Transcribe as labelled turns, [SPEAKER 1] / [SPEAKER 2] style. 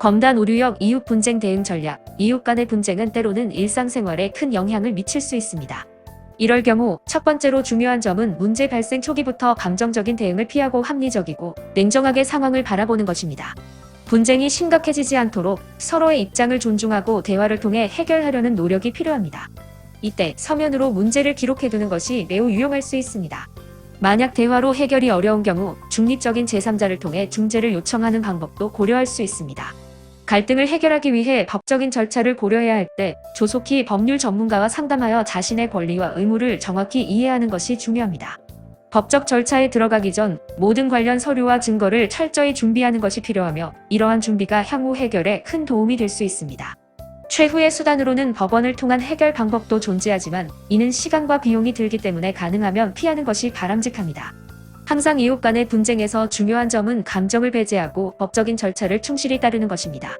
[SPEAKER 1] 검단 오류역 이웃 분쟁 대응 전략. 이웃 간의 분쟁은 때로는 일상생활에 큰 영향을 미칠 수 있습니다. 이럴 경우 첫 번째로 중요한 점은 문제 발생 초기부터 감정적인 대응을 피하고 합리적이고 냉정하게 상황을 바라보는 것입니다. 분쟁이 심각해지지 않도록 서로의 입장을 존중하고 대화를 통해 해결하려는 노력이 필요합니다. 이때 서면으로 문제를 기록해두는 것이 매우 유용할 수 있습니다. 만약 대화로 해결이 어려운 경우 중립적인 제3자를 통해 중재를 요청하는 방법도 고려할 수 있습니다. 갈등을 해결하기 위해 법적인 절차를 고려해야 할 때 조속히 법률 전문가와 상담하여 자신의 권리와 의무를 정확히 이해하는 것이 중요합니다. 법적 절차에 들어가기 전 모든 관련 서류와 증거를 철저히 준비하는 것이 필요하며 이러한 준비가 향후 해결에 큰 도움이 될 수 있습니다. 최후의 수단으로는 법원을 통한 해결 방법도 존재하지만 이는 시간과 비용이 들기 때문에 가능하면 피하는 것이 바람직합니다. 항상 이웃 간의 분쟁에서 중요한 점은 감정을 배제하고 법적인 절차를 충실히 따르는 것입니다.